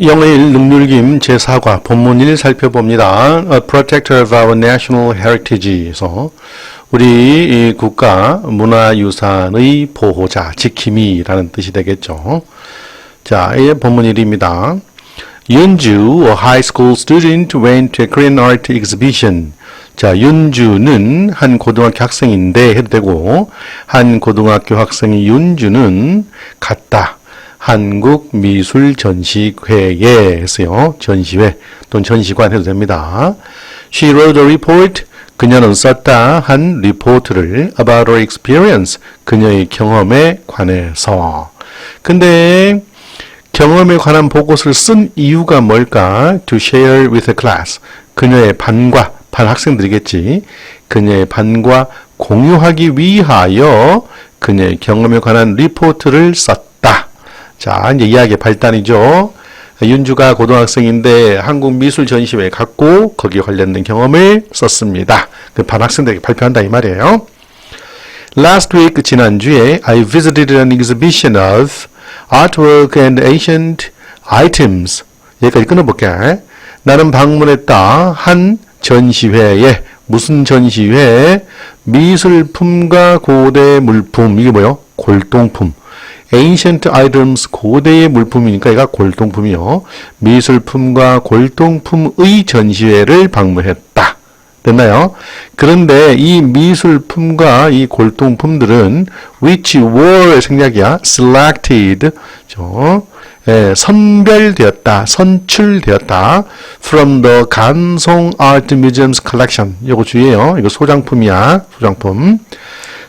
영어일 능률김 제4과 본문 1 살펴봅니다. A Protector of Our National Heritage에서 우리 이 국가 문화유산의 보호자, 지킴이라는 뜻이 되겠죠. 자, 이 본문 1입니다. 윤주, a high school student, went to a Korean art exhibition. 자, 윤주는 한 고등학교 학생인데 해도 되고, 한 고등학교 학생이 윤주는 갔다. 한국 미술 전시회에 했어요. 전시회 또는 전시관 해도 됩니다. She wrote a report. 그녀는 썼다 한 리포트를 about her experience. 그녀의 경험에 관해서. 근데 경험에 관한 보고서를 쓴 이유가 뭘까? To share with the class. 그녀의 반과 반 학생들이겠지. 그녀의 반과 공유하기 위하여 그녀의 경험에 관한 리포트를 썼다. 자, 이제 이야기의 발단이죠. 윤주가 고등학생인데 한국 미술 전시회에 갔고 거기에 관련된 경험을 썼습니다. 그 반 학생들에게 발표한다 이 말이에요. Last week 지난주에 I visited an exhibition of artwork and ancient items. 여기까지 끊어볼게. 나는 방문했다 한 전시회에 무슨 전시회? 미술품과 고대 물품 이게 뭐요? 골동품. Ancient items 고대의 물품이니까 얘가 골동품이요. 미술품과 골동품의 전시회를 방문했다. 됐나요? 그런데 이 미술품과 이 골동품들은 which were 생략이야. selected. 저, 예, 선별되었다, 선출되었다. from the 간송 art museums collection. 이거 주의해요. 이거 소장품이야. 소장품.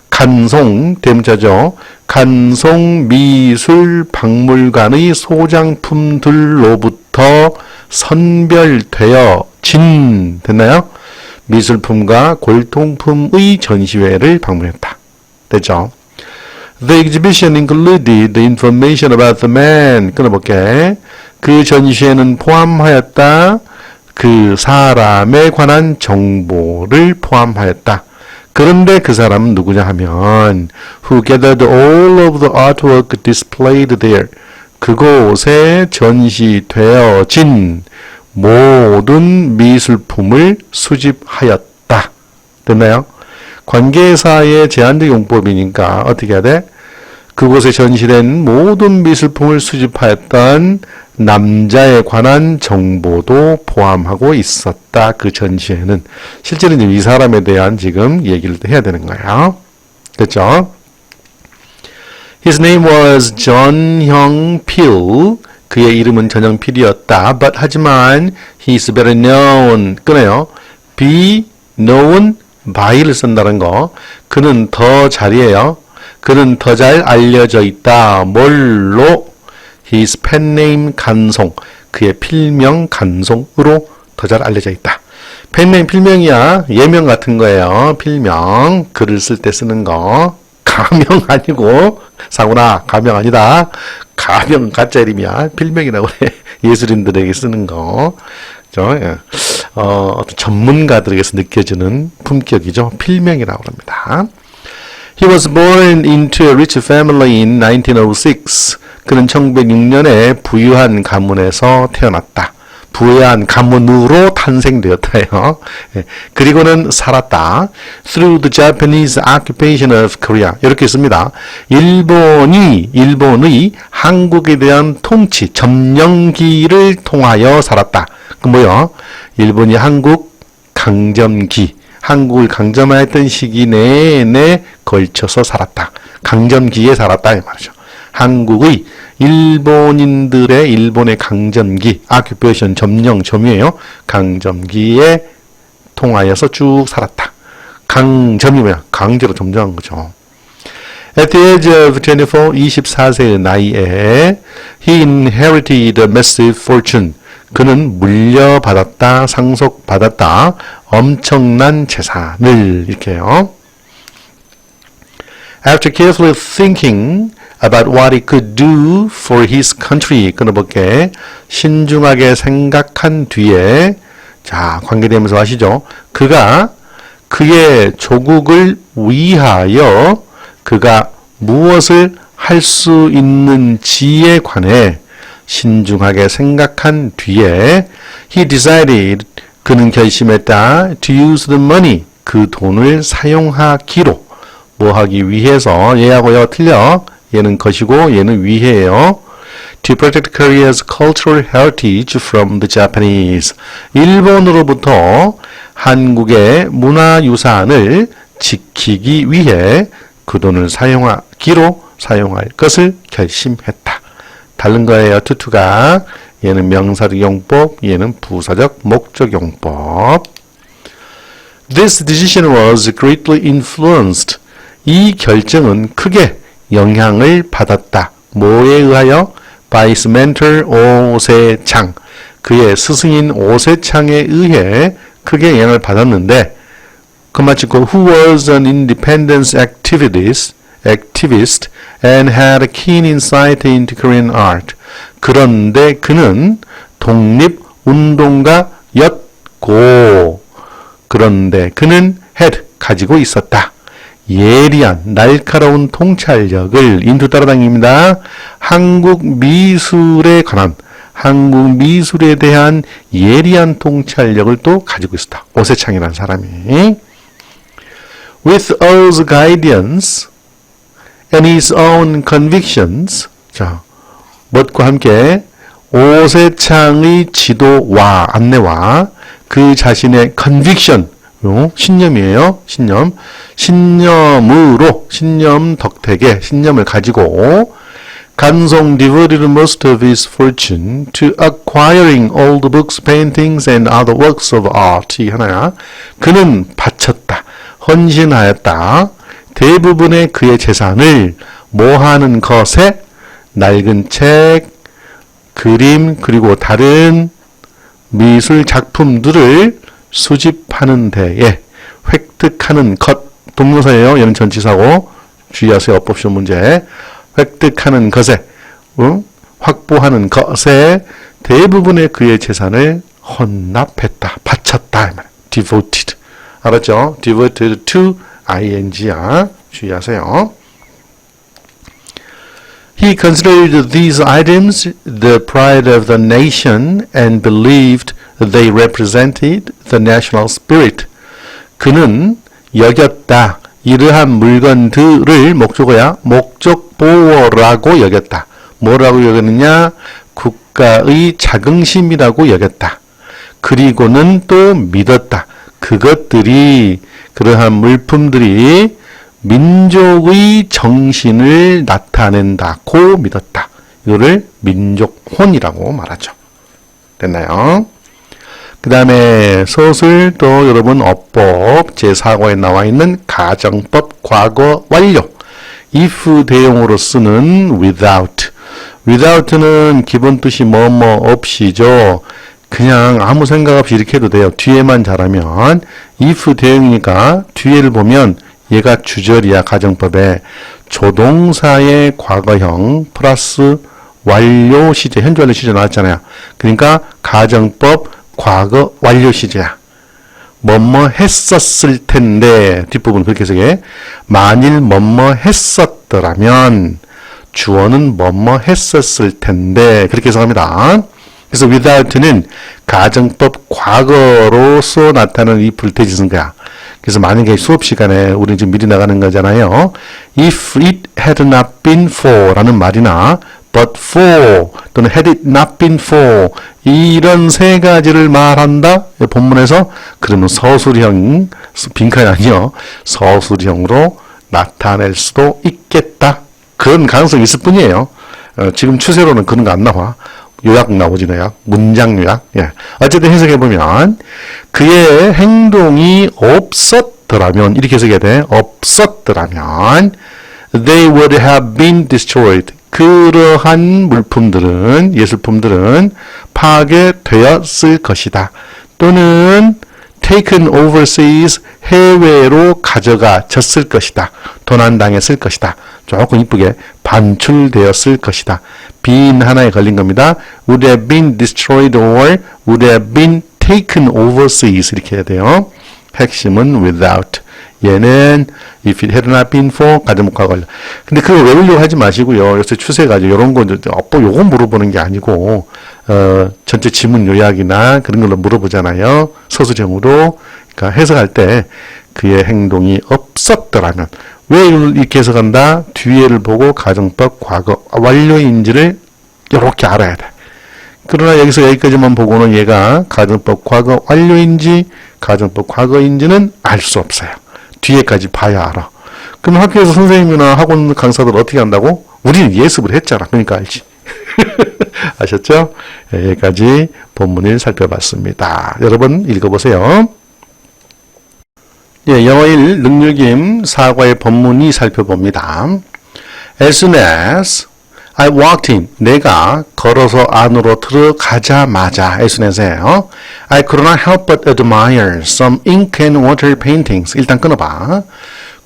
간송 대문자죠. 간송 미술 박물관의 소장품들로부터 선별되어 진 됐나요? 미술품과 골동품의 전시회를 방문했다. 됐죠? The exhibition included the information about the man. 끊어볼게. 그 전시회는 포함하였다. 그 사람에 관한 정보를 포함하였다. 그런데 그 사람은 누구냐 하면 who gathered all of the artwork displayed there. 그곳에 전시되어진 모든 미술품을 수집하였다. 됐나요? 관계사의 제한적 용법이니까 어떻게 해야 돼? 그곳에 전시된 모든 미술품을 수집하였던 남자에 관한 정보도 포함하고 있었다. 그 전시회는. 실제는 지금 이 사람에 대한 지금 얘기를 해야 되는 거예요. 그렇죠? His name was John Hyung Pil. 그의 이름은 전영필이었다. But 하지만 he is better known. 끊어요. be known by를 쓴다는 거. 그는 더 잘이에요. 그는 더 잘 알려져 있다. 뭘로? His pen name 간송. 그의 필명 간송으로 더 잘 알려져 있다. 펜네임 필명이야. 예명 같은 거예요. 필명. 글을 쓸 때 쓰는 거. 가명 아니고 상훈아 가명 아니다. 가명 가짜 이름이야. 필명이라고 그래. 예술인들에게 쓰는 거. 그죠? 예. 어, 어떤 전문가들에게서 느껴지는 품격이죠. 필명이라고 합니다. He was born into a rich family in 1906. 그는 1906년에 부유한 가문에서 태어났다. 부유한 가문으로 탄생되었다요. 예. 그리고는 살았다. Through the Japanese occupation of Korea. 이렇게 씁니다. 일본이 일본의 한국에 대한 통치 점령기를 통하여 살았다. 그 뭐요? 일본이 한국 강점기 한국을 강점하였던 시기 내내 걸쳐서 살았다. 강점기에 살았다 이 말이죠. 한국의 일본인들의 일본의 강점기, 아큐페이션 점령 점이에요. 강점기에 통하여서 쭉 살았다. 강점이 뭐야? 강제로 점령한 거죠. At the age of 24, 24세의 나이에 he inherited a massive fortune. 그는 물려받았다, 상속받았다, 엄청난 재산을 이렇게요. After carefully thinking about what he could do for his country, 끊어볼게. 신중하게 생각한 뒤에, 자, 관계되면서 아시죠? 그가 그의 조국을 위하여 그가 무엇을 할 수 있는지에 관해 신중하게 생각한 뒤에 he decided 그는 결심했다 to use the money 그 돈을 사용하기로 뭐 하기 위해서 얘하고요 틀려 얘는 것이고 얘는 위해예요. To protect Korea's cultural heritage from the Japanese. 일본으로부터 한국의 문화 유산을 지키기 위해 그 돈을 사용하기로 사용할 것을 결심했다. 다른 거예요. 투투가. 얘는 명사적 용법, 얘는 부사적 목적 용법. This decision was greatly influenced. 이 결정은 크게 영향을 받았다. 뭐에 의하여? By his mentor 오세창. 그의 스승인 오세창에 의해 크게 영향을 받았는데 그만 찍고 who was an independence activist, activist and had a keen insight into Korean art. 그런데 그는 독립 운동가였고 그런데 그는 had 가지고 있었다. 예리한 날카로운 통찰력을 인투 따라다닙니다. 한국 미술에 관한 한국 미술에 대한 예리한 통찰력을 또 가지고 있었다. 오세창이라는 사람이 with Earl's guidance and his own convictions 자, 무엇과 함께 오세창의 지도와 안내와 그 자신의 conviction 요, 신념이에요. 신념. 신념으로, 신념 덕택에, 신념을 가지고, 간송 devoted most of his fortune to acquiring old books, paintings, and other works of art. 이 하나야. 그는 바쳤다. 헌신하였다. 대부분의 그의 재산을 모하는 것에 낡은 책, 그림, 그리고 다른 미술 작품들을 수집하는 데에 획득하는 것 동명사예요. 얘는 전치사고 주의하세요. 어법 시험 문제. 획득하는 것에 응? 확보하는 것에 대부분의 그의 재산을 헌납했다. 바쳤다. devoted. 알았죠? devoted to ing야. 주의하세요. He considered these items the pride of the nation and believed they represented the national spirit. 그는 여겼다. 이러한 물건들을 목적어야 목적보호라고 여겼다. 뭐라고 여겼느냐? 국가의 자긍심이라고 여겼다. 그리고는 또 믿었다. 그것들이 그러한 물품들이 민족의 정신을 나타낸다고 믿었다. 이거를 민족혼이라고 말하죠. 됐나요? 그 다음에 서술 또 여러분 어법 제4호에 나와 있는 가정법 과거 완료 if 대용으로 쓰는 without without는 기본 뜻이 뭐뭐 없이죠. 그냥 아무 생각 없이 이렇게 해도 돼요. 뒤에만 잘하면 if 대용이니까 뒤에를 보면 얘가 주절이야 가정법에 조동사의 과거형 플러스 완료 시제 현재 완료 시제 나왔잖아요. 그러니까 가정법 과거 완료 시제야. 뭐뭐 했었을 텐데 뒷부분 그렇게 해석해. 만일 뭐뭐 했었더라면 주어는 뭐뭐 했었을 텐데 그렇게 해석합니다. 그래서 without는 가정법 과거로서 나타나는 이 불태지는 거야. 그래서 만약에 수업 시간에 우리 지금 미리 나가는 거잖아요. If it had not been for 라는 말이나 but for 또는 had it not been for 이런 세 가지를 말한다. 본문에서 그러면 서술형 빈칸이 아니요. 서술형으로 나타낼 수도 있겠다. 그런 가능성이 있을 뿐이에요. 어, 지금 추세로는 그런 거 안 나와. 요약 나오지, 요약. 문장 요약. 예. 어쨌든 해석해 보면, 그의 행동이 없었더라면, 이렇게 해석해야 돼. 없었더라면, they would have been destroyed. 그러한 물품들은, 예술품들은 파괴되었을 것이다. 또는 taken overseas 해외로 가져가졌을 것이다. 도난당했을 것이다. 조금 이쁘게 반출되었을 것이다. been 하나에 걸린 겁니다. would have been destroyed or would have been taken overseas 이렇게 해야 돼요. 핵심은 without 얘는 if it had not been for 가정목화 관련. 근데 그거 외우려고 하지 마시고요. 요새 추세가 이런 거 이제 어, 뭐 요건 물어보는 게 아니고 어 전체 지문 요약이나 그런 걸로 물어보잖아요. 서술형으로 그러니까 해석할 때 그의 행동이 없었더라면 왜 이렇게 해석한다? 뒤에를 보고 가정법 과거 완료인지를 이렇게 알아야 돼. 그러나 여기서 여기까지만 보고는 얘가 가정법 과거 완료인지 가정법 과거인지는 알 수 없어요. 뒤에까지 봐야 알아. 그럼 학교에서 선생님이나 학원 강사들 어떻게 한다고? 우리는 예습을 했잖아. 그러니까 알지. 아셨죠? 예, 여기까지 본문을 살펴봤습니다. 여러분 읽어보세요. 예, 영어 1 능률김 사과의 본문이 살펴봅니다. As soon as I walked in. 내가 걸어서 안으로 들어가자마자 as soon as에요. I could not help but admire some ink and water paintings. 일단 끊어봐.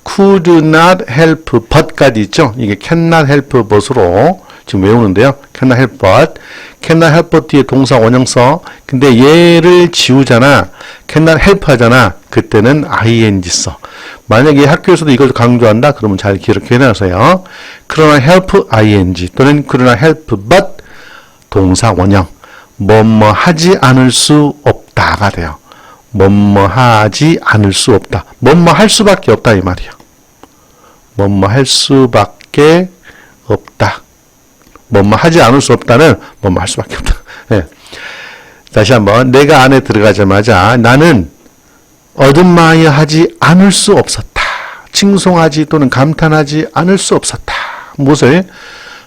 could not help but까지 있죠. 이게 cannot help but으로 지금 외우는데요. cannot help but. cannot help but 뒤에 동사 원형서. 근데 얘를 지우잖아. cannot help 하잖아. 그때는 ing 써. 만약에 학교에서도 이걸 강조한다. 그러면 잘 기억해 놔세요. 그러나 help ing 또는 그러나 help but 동사 원형. 뭐뭐 하지 않을 수 없다가 돼요. 뭐뭐 하지 않을 수 없다. 뭐뭐 할 수밖에 없다 이 말이야. 뭐뭐 할 수밖에 없다. 뭐뭐 하지 않을 수 없다는 뭐뭐 할 수밖에 없다. 예. 다시 한번 내가 안에 들어가자마자 나는 어둠마여 하지 않을 수 없었다. 칭송하지 또는 감탄하지 않을 수 없었다. 무엇을?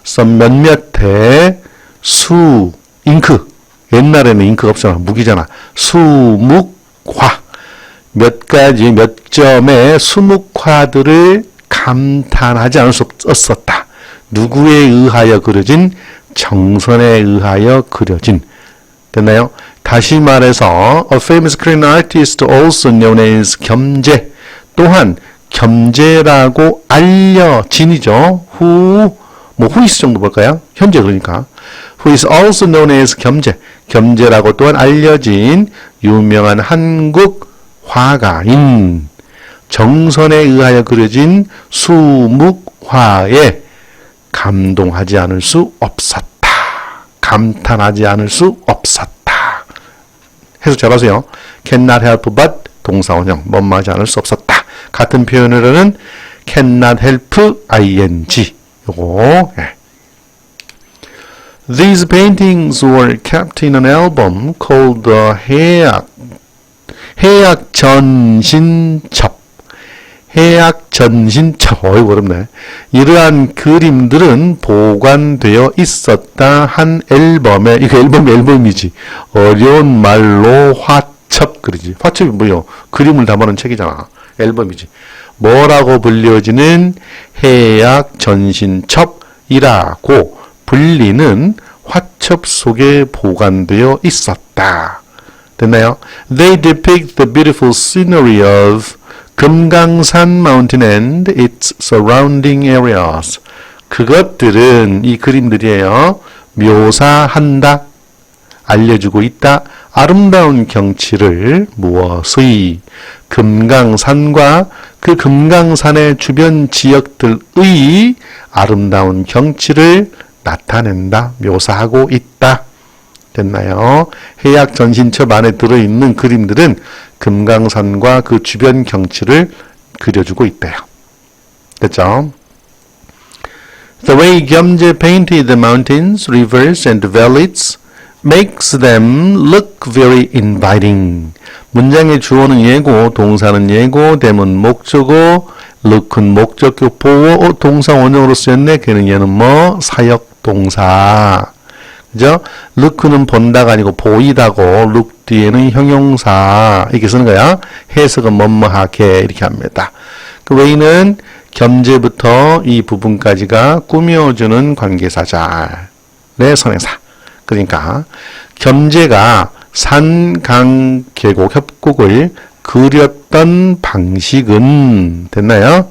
썸 몇몇의 수, 잉크. 옛날에는 잉크가 없잖아. 무기잖아. 수 묵 화. 몇 가지, 몇 점의 수묵화들을 감탄하지 않을 수 없었다. 누구에 의하여 그려진? 정선에 의하여 그려진. 됐나요? 다시 말해서 a famous Korean artist also known as 겸재 또한 겸재라고 알려진이죠. who 뭐 who is 정도 볼까요? 현재 그러니까 who is also known as 겸재 겸재라고 또한 알려진 유명한 한국 화가인 정선에 의하여 그려진 수묵화에 감동하지 않을 수 없었다. 감탄하지 않을 수 없었다. 해석 잘하세요. cannot help but 동사원형 뭐뭐 하지 않을 수 없었다. 같은 표현으로는 cannot help ing 요거 예. These paintings were kept in an album called the 해약 해약 전신첩 해약 전신첩 어이 어렵네. 이러한 그림들은 보관되어 있었다 한 앨범에 이거 앨범 앨범이지. 어려운 말로 화첩 그러지. 화첩이 뭐요? 그림을 담아놓은 책이잖아. 앨범이지. 뭐라고 불려지는 해약 전신첩이라고 불리는 화첩 속에 보관되어 있었다. 됐나요? They depict the beautiful scenery of 금강산 mountain and its surrounding areas. 그것들은 이 그림들이에요. 묘사한다. 알려주고 있다. 아름다운 경치를 무엇의 금강산과 그 금강산의 주변 지역들의 아름다운 경치를 나타낸다. 묘사하고 있다. 됐나요? 해약 전신첩 안에 들어있는 그림들은 금강산과 그 주변 경치를 그려주고 있대요. 됐죠? The way Gyamje painted the mountains, rivers, and valleys makes them look very inviting. 문장의 주어는 예고, 동사는 예고, 대문 목적어, look은 목적어, 보어 동사 원형으로 쓰였네. 걔는 얘는 뭐 사역 동사. 그죠? look는 본다가 아니고 보이다고 look 뒤에는 형용사 이렇게 쓰는 거야. 해석은 뭐뭐하게 이렇게 합니다. 그 외에는 겸제부터 이 부분까지가 꾸며주는 관계사자의 선행사. 그러니까 겸제가 산, 강, 계곡, 협곡을 그렸던 방식은 됐나요?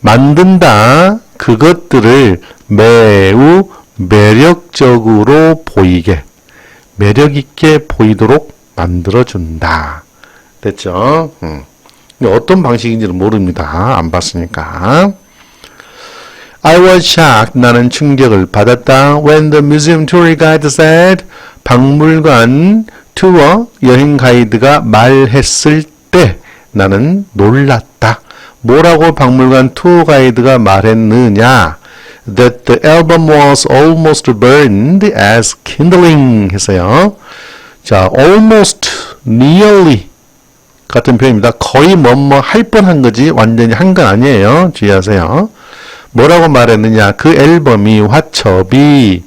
만든다 그것들을 매우 매력적으로 보이게 매력 있게 보이도록 만들어준다. 됐죠? 음. 어떤 방식인지는 모릅니다. 안 봤으니까. I was shocked. 나는 충격을 받았다. When the museum tour guide said, 박물관 투어 여행 가이드가 말했을 때 나는 놀랐다. 뭐라고 박물관 투어 가이드가 말했느냐? That the album was almost burned as kindling 했어요. 자, almost, nearly 같은 표현입니다. 거의 뭐뭐 할 뻔한 거지 완전히 한 건 아니에요. 주의하세요. 뭐라고 말했느냐? 그 앨범이 화첩이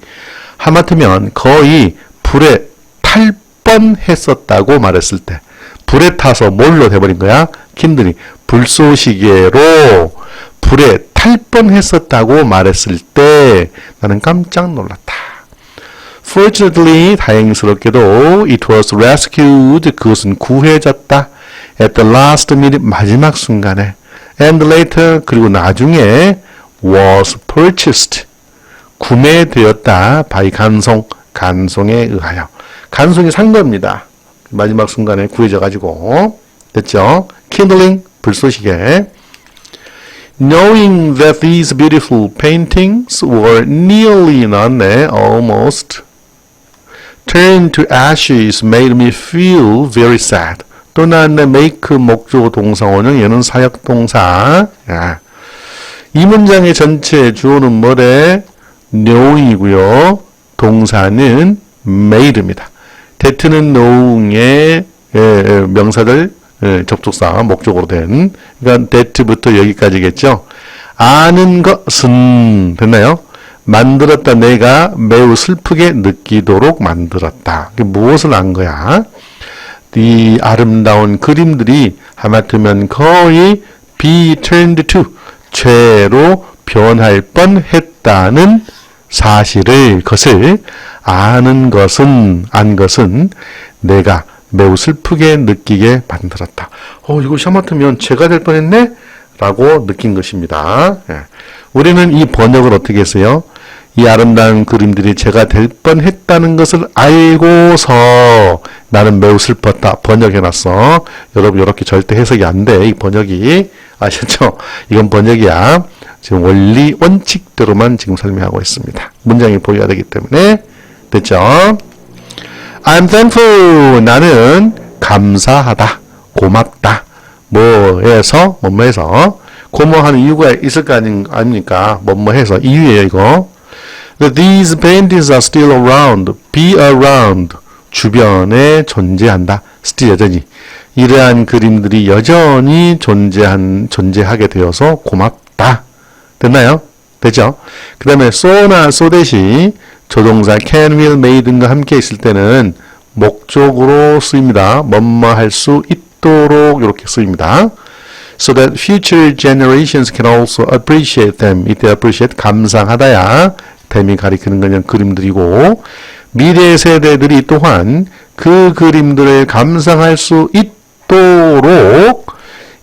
하마터면 거의 불에 탈 뻔했었다고 말했을 때 불에 타서 뭘로 돼버린 거야? 킨들이 불쏘시개로 불에 탈 뻔했었다고 말했을 때 나는 깜짝 놀랐다. Fortunately, 다행스럽게도 it was rescued. 그것은 구해졌다. At the last minute, 마지막 순간에. And later, 그리고 나중에 was purchased. 구매되었다. by 간송, 간송에 의하여. 간송이 산 겁니다. 마지막 순간에 구해져 가지고 됐죠? kindling 불쏘시개. Knowing that these beautiful paintings were nearly none, almost turned to ashes made me feel very sad. 또 나왔네 make 목조 동사 원형 얘는 사역 동사. 야. 이 문장의 전체 주어는 뭐래? knowing이고요. 동사는 made입니다. that는 knowing의 예, 예, 명사들 예, 접속사 목적으로 된 그러니까 that부터 여기까지겠죠. 아는 것은 됐나요? 만들었다 내가 매우 슬프게 느끼도록 만들었다. 무엇을 안 거야? 이 아름다운 그림들이 하마터면 거의 be turned to 죄로 변할 뻔했다는 사실을 것을 아는 것은 안 것은 내가 매우 슬프게 느끼게 만들었다. 어 이거 하마터면 죄가 될 뻔했네 라고 느낀 것입니다. 예. 우리는 이 번역을 어떻게 했어요? 이 아름다운 그림들이 제가 될 뻔했다는 것을 알고서 나는 매우 슬펐다. 번역해놨어. 여러분 이렇게 절대 해석이 안 돼. 이 번역이 아셨죠? 이건 번역이야. 지금 원리 원칙대로만 지금 설명하고 있습니다. 문장이 보여야 되기 때문에 됐죠? I'm thankful. 나는 감사하다. 고맙다. 뭐해서 뭐뭐해서 고마워하는 이유가 있을 거 아닙니까? 뭐뭐해서 이유예요 이거. These paintings are still around. Be around. 주변에 존재한다. still 여전히. 이러한 그림들이 여전히 존재한, 존재하게 되어서 고맙다. 됐나요? 되죠? 그 다음에 so나 so 대시 조동사 can, will, may 등과 함께 있을 때는 목적으로 쓰입니다. 뭐뭐 할 수 있도록 이렇게 쓰입니다. So that future generations can also appreciate them. 이때 appreciate 감상하다야. 댐이 가리키는 그냥 그림들이고 미래 세대들이 또한 그 그림들을 감상할 수 있도록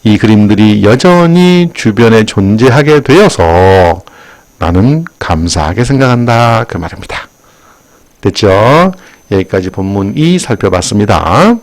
이 그림들이 여전히 주변에 존재하게 되어서 나는 감사하게 생각한다. 그 말입니다. 됐죠? 여기까지 본문 2 살펴봤습니다.